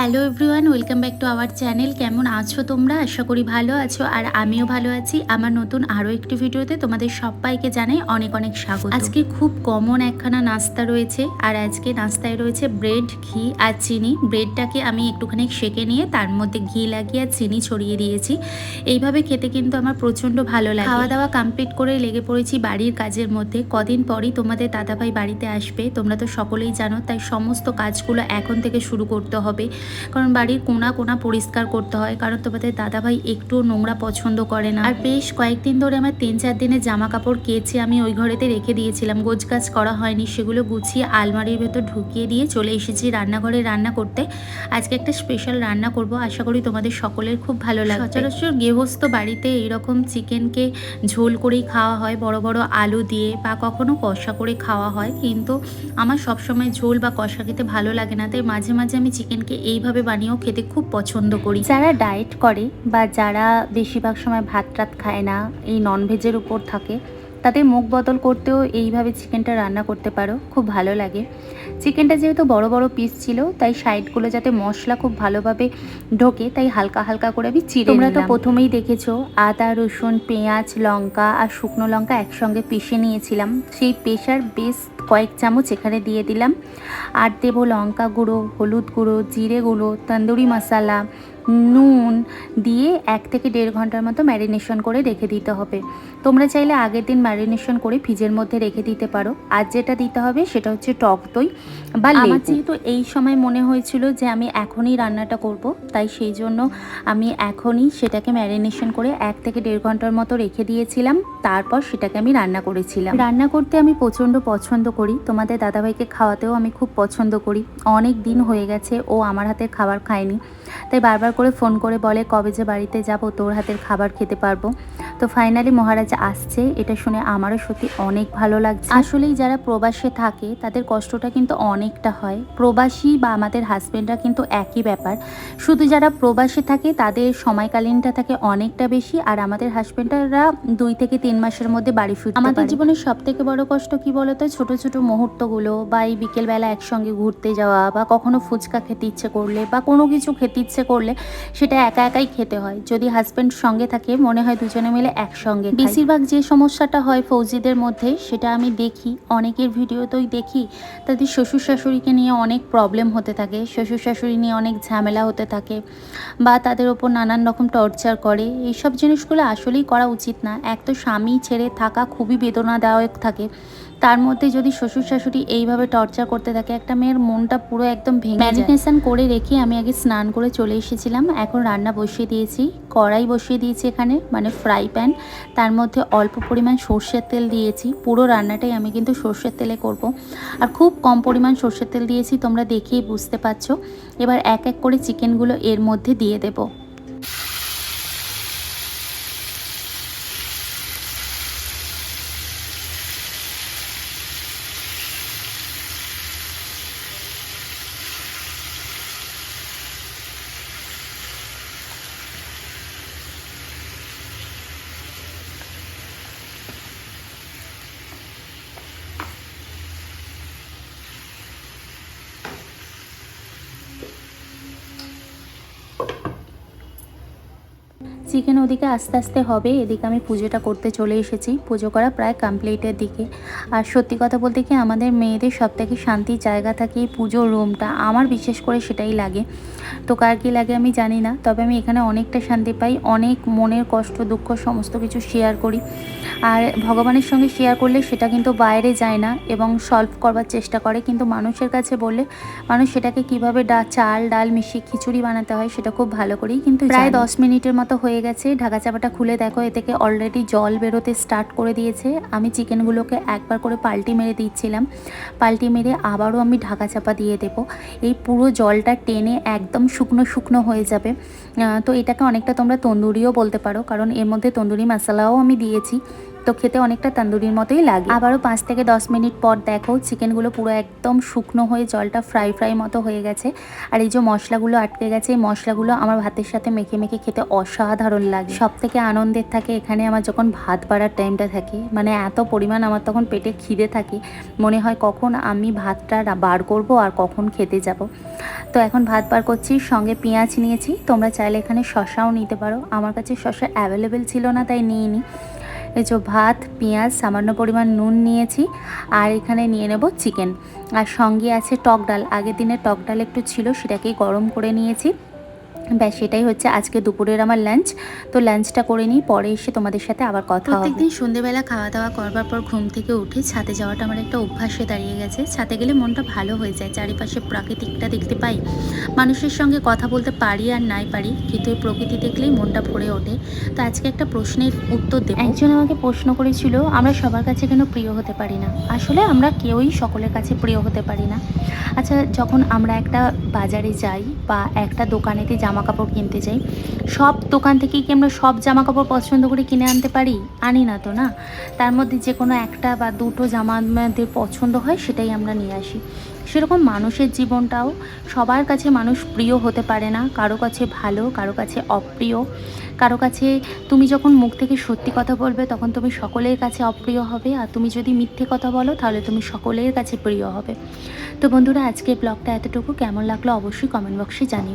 Hello everyone, welcome back to our channel. কেমন আছো তোমরা? আশা করি ভালো আছো, আর আমিও ভালো আছি। আমার নতুন আরও একটি ভিডিওতে তোমাদের সবাইকে জানাই অনেক অনেক স্বাগত। আজকে খুব কমন একখানা নাস্তা রয়েছে, আর আজকে নাস্তায় রয়েছে ব্রেড, ঘি আর চিনি। ব্রেডটাকে আমি একটুখানি সেকে নিয়ে তার মধ্যে ঘি লাগিয়ে আর চিনি ছড়িয়ে দিয়েছি। এইভাবে খেতে কিন্তু আমার প্রচণ্ড ভালো লাগে। খাওয়া দাওয়া কমপ্লিট করে লেগে পড়েছি বাড়ির কাজের মধ্যে। কদিন পরই তোমাদের দাদাভাই বাড়িতে আসবে। তোমরা তো সকলেই জানো, তাই সমস্ত কাজগুলো এখন থেকে শুরু করতে হবে। কারণ বাড়ির কোনা কোনা পরিষ্কার করতে হয়। কারণ তোমাদের দাদাভাই একটু নোংরা পছন্দ করে না। আর বেশ কয়েকদিন ধরে আমার তিন চার দিনের জামা কাপড় কেচে আমি ওই ঘরেতে রেখে দিয়েছিলাম। গোছ গাছ করা হয়নি, সেগুলো গুছিয়ে আলমারির ভেতর ঢুকিয়ে দিয়ে চলে এসেছি রান্নাঘরে রান্না করতে। আজকে একটা স্পেশাল রান্না করব। আশা করি তোমাদের সকলের খুব ভালো লাগে সচরাচর গৃহস্থ বাড়িতে এরকম চিকেনকে ঝোল করেই খাওয়া হয়, বড় বড় আলু দিয়ে বা কখনো কষা করে খাওয়া হয়। কিন্তু আমার সবসময় ঝোল বা কষা খেতে ভালো লাগে না, তাই মাঝে মাঝে আমি চিকেনকে এইভাবে বানিয়েও খেতে খুব পছন্দ করি। যারা ডায়েট করে বা যারা বেশিরভাগ সময় ভাত টাত খায় না এই ননভেজের উপর থাকে তাদের মুখ বদল করতেও এইভাবে চিকেনটা রান্না করতে পারো খুব ভালো লাগে। চিকেনটা যেহেতু বড় বড় পিস ছিল তাই সাইডগুলো যাতে মশলা খুব ভালোভাবে ঢোকে তাই হালকা হালকা করে আমি চিড়ে তোমরা তো প্রথমেই দেখেছ আদা রসুন পেঁয়াজ লঙ্কা আর শুকনো লঙ্কা একসঙ্গে পিষে নিয়েছিলাম। সেই পেশার বেশ কয়েক চামচ এখানে দিয়ে দিলাম। আর দেবো লঙ্কা গুঁড়ো, হলুদ গুঁড়ো, জিরে গুঁড়ো, তন্দুরি মশলা নুন দিয়ে এক থেকে দেড় ঘণ্টার মতো ম্যারিনেশন করে রেখে দিতে হবে। তোমরা চাইলে আগের দিন ম্যারিনেশন করে ফ্রিজের মধ্যে রেখে দিতে পারো। আর যেটা দিতে হবে সেটা হচ্ছে টক দই বা আমার যেহেতু এই সময় মনে হয়েছিল যে আমি এখনই রান্নাটা করব তাই সেই জন্য আমি এখনই সেটাকে ম্যারিনেশন করে এক থেকে দেড় ঘণ্টার মতো রেখে দিয়েছিলাম। তারপর সেটাকে আমি রান্না করেছিলাম। রান্না করতে আমি প্রচণ্ড পছন্দ করি। তোমাদের দাদাভাইকে খাওয়াতেও আমি খুব পছন্দ করি। অনেক দিন হয়ে গেছে ও আমার হাতের খাবার খায়নি। তাই বারবার করে ফোন করে বলে কবে যে বাড়িতে যাব তোর হাতের খাবার খেতে পারব। তো ফাইনালি মহারাজ আসছে, এটা শুনে আমারও সত্যি অনেক ভালো লাগছে। আসলেই যারা প্রবাসে থাকে, তাদের কষ্টটা কিন্তু অনেকটা হয়। প্রবাসী বা আমাদের হাজব্যান্ডরা কিন্তু একই ব্যাপার। শুধু যারা প্রবাসে থাকে, তাদের সময়কালীনটা থাকে অনেকটা বেশি, আর আমাদের হাজবেন্ডরা দুই থেকে তিন মাসের মধ্যে বাড়ি ফিরতে আমাদের জীবনের সব থেকে বড় কষ্ট কি বলতো? ছোট ছোট মুহূর্তগুলো বা এই বিকেলবেলা একসঙ্গে ঘুরতে যাওয়া বা কখনো ফুচকা খেতে ইচ্ছে করলে বা কোনো কিছু খেতে ইচ্ছে করলে, সেটা একা একাই খেতে হয়। যদি হাজব্যান্ড সঙ্গে থাকে, মনে হয় দুজনে মিলে একসঙ্গে বেশিরভাগ যে সমস্যাটা হয় ফৌজিদের মধ্যে, সেটা আমি দেখি, অনেকের ভিডিওতেই দেখি। তাদের শ্বশুর শাশুড়িকে নিয়ে অনেক প্রবলেম হতে থাকে শ্বশুর শাশুড়ি নিয়ে অনেক ঝামেলা হতে থাকে বা তাদের ওপর নানান রকম টর্চার করে। এইসব জিনিসগুলো আসলেই করা উচিত না। এক তো স্বামী ছেড়ে থাকা খুবই বেদনাদায়ক থাকে। তার মধ্যে যদি শ্বশুর শাশুড়ি এইভাবে টর্চার করতে থাকে, একটা মেয়ের মনটা পুরো একদম ভেঙে ম্যারিনেশন করে রেখে আমি আগে স্নান করে চলে এসেছিলাম। এখন রান্না বসিয়ে দিয়েছি, কড়াই বসিয়ে দিয়েছি এখানে মানে ফ্রাই প্যান তার মধ্যে অল্প পরিমাণ সর্ষের তেল দিয়েছি। পুরো রান্নাটাই আমি কিন্তু সর্ষের তেলে করব। আর খুব কম পরিমাণ সর্ষের তেল দিয়েছি, তোমরা দেখেই বুঝতে পারছ। এবার এক এক করে চিকেনগুলো এর মধ্যে দিয়ে দেবো। চিকেন ওদিকে আস্তে আস্তে হবে, এদিকে আমি পুজোটা করতে চলে এসেছি। পুজো করা প্রায় কমপ্লিটের দিকে। আর সত্যি কথা বলতে কি, আমাদের মেয়েদের সব থেকে শান্তির জায়গা থাকে এই পুজোর রুমটা আমার বিশেষ করে সেটাই লাগে। তো কার কী লাগে আমি জানি না, তবে আমি এখানে অনেকটা শান্তি পাই, অনেক মনের কষ্ট, দুঃখ, সমস্ত কিছু শেয়ার করি। আর ভগবানের সঙ্গে শেয়ার করলে সেটা কিন্তু বাইরে যায় না এবং সলভ করবার চেষ্টা করে। কিন্তু মানুষের কাছে বললে মানুষ সেটাকে কীভাবে ডা চাল ডাল মিশিয়ে খিচুড়ি বানাতে হয় সেটা খুব ভালো করেই কিন্তু প্রায় দশ মিনিটের মতো হয়ে গেছে। ঢাকা চাপাটা খুলে দেখো এ থেকে অলরেডি জল বেরোতে স্টার্ট করে দিয়েছে। আমি চিকেনগুলোকে একবার করে পাল্টি মেরে দিচ্ছিলাম। পাল্টি মেরে আবারও আমি ঢাকা চাপা দিয়ে দেব। এই পুরো জলটা টেনে একদম শুকনো শুকনো হয়ে যাবে। তো এটাকে অনেকটা তোমরা তন্দুরিও বলতে পারো কারণ এর মধ্যে তন্দুরি মশলাও আমি দিয়েছি। তো খেতে অনেকটা তন্দুরির মতোই লাগে। আবারও পাঁচ থেকে দশ মিনিট পর দেখো, চিকেনগুলো পুরো একদম শুকনো হয়ে জলটা ফ্রাই ফ্রাই মতো হয়ে গেছে। আর এই যে মশলাগুলো আটকে গেছে, এই মশলাগুলো আমার ভাতের সাথে মেখে মেখে খেতে অসাধারণ লাগে। সব থেকে আনন্দের থাকে এখানে আমার যখন ভাত বাড়ার টাইমটা থাকে মানে এত পরিমাণ আমার তখন পেটে খিদে থাকে, মনে হয় কখন আমি ভাতটা বার করব আর কখন খেতে যাব। তো এখন ভাত বার করছি, সঙ্গে পেঁয়াজ নিয়েছি, তোমরা চাইলে এখানে শশাও নিতে পারো। আমার কাছে শশা অ্যাভেলেবেল ছিল না, তাই নিয়ে নিই এই যে ভাত, পেঁয়াজ, সামান্য পরিমাণ নুন নিয়েছি আর এখানে নিয়ে নেব চিকেন। আর সঙ্গে আছে টক ডাল। আগের দিনে টক ডাল একটু ছিল, সেটাকেই গরম করে নিয়েছি। ব্যাস সেটাই হচ্ছে আজকে দুপুরের আমার লাঞ্চ তো লাঞ্চটা করে নিই পরে এসে তোমাদের সাথে আবার কথা হবে। প্রত্যেকদিন সন্ধেবেলা খাওয়া দাওয়া করবার পর ঘুম থেকে উঠে ছাদে যাওয়াটা আমার একটা অভ্যাসে দাঁড়িয়ে গেছে। ছাদে গেলে মনটা ভালো হয়ে যায় চারিপাশে প্রাকৃতিকটা দেখতে পাই। মানুষের সঙ্গে কথা বলতে পারি আর নাই পারি কিন্তু এই প্রকৃতি দেখলেই মনটা ভরে ওঠে। তো আজকে একটা প্রশ্নের উত্তর দেব। একজন আমাকে প্রশ্ন করেছিল আমরা সবার কাছে কেন প্রিয় হতে পারি না? আসলে আমরা কেউই সকলের কাছে প্রিয় হতে পারি না। আচ্ছা যখন আমরা একটা বাজারে যাই বা একটা দোকানেতে জামা কাপড় কিনতে যাই সব দোকান থেকেই কি আমরা সব জামা কাপড় পছন্দ করে কিনে আনতে পারি? আনি না তো না? তার মধ্যে যে কোনো একটা বা দুটো জামা আমাদের পছন্দ হয় সেটাই আমরা নিয়ে আসি। সেরকম মানুষের জীবনটাও সবার কাছে মানুষ প্রিয় হতে পারে না। কারও কাছে ভালো, কারও কাছে অপ্রিয়। কারও কাছে তুমি যখন মুখ থেকে সত্যি কথা বলবে তখন তুমি সকলের কাছে অপ্রিয় হবে। আর তুমি যদি মিথ্যে কথা বলো তাহলে তুমি সকলের কাছে প্রিয় হবে। তো বন্ধুরা আজকে ব্লগটা এতটুকু। কেমন লাগল অবশ্যই কমেন্ট বক্সে জানিও।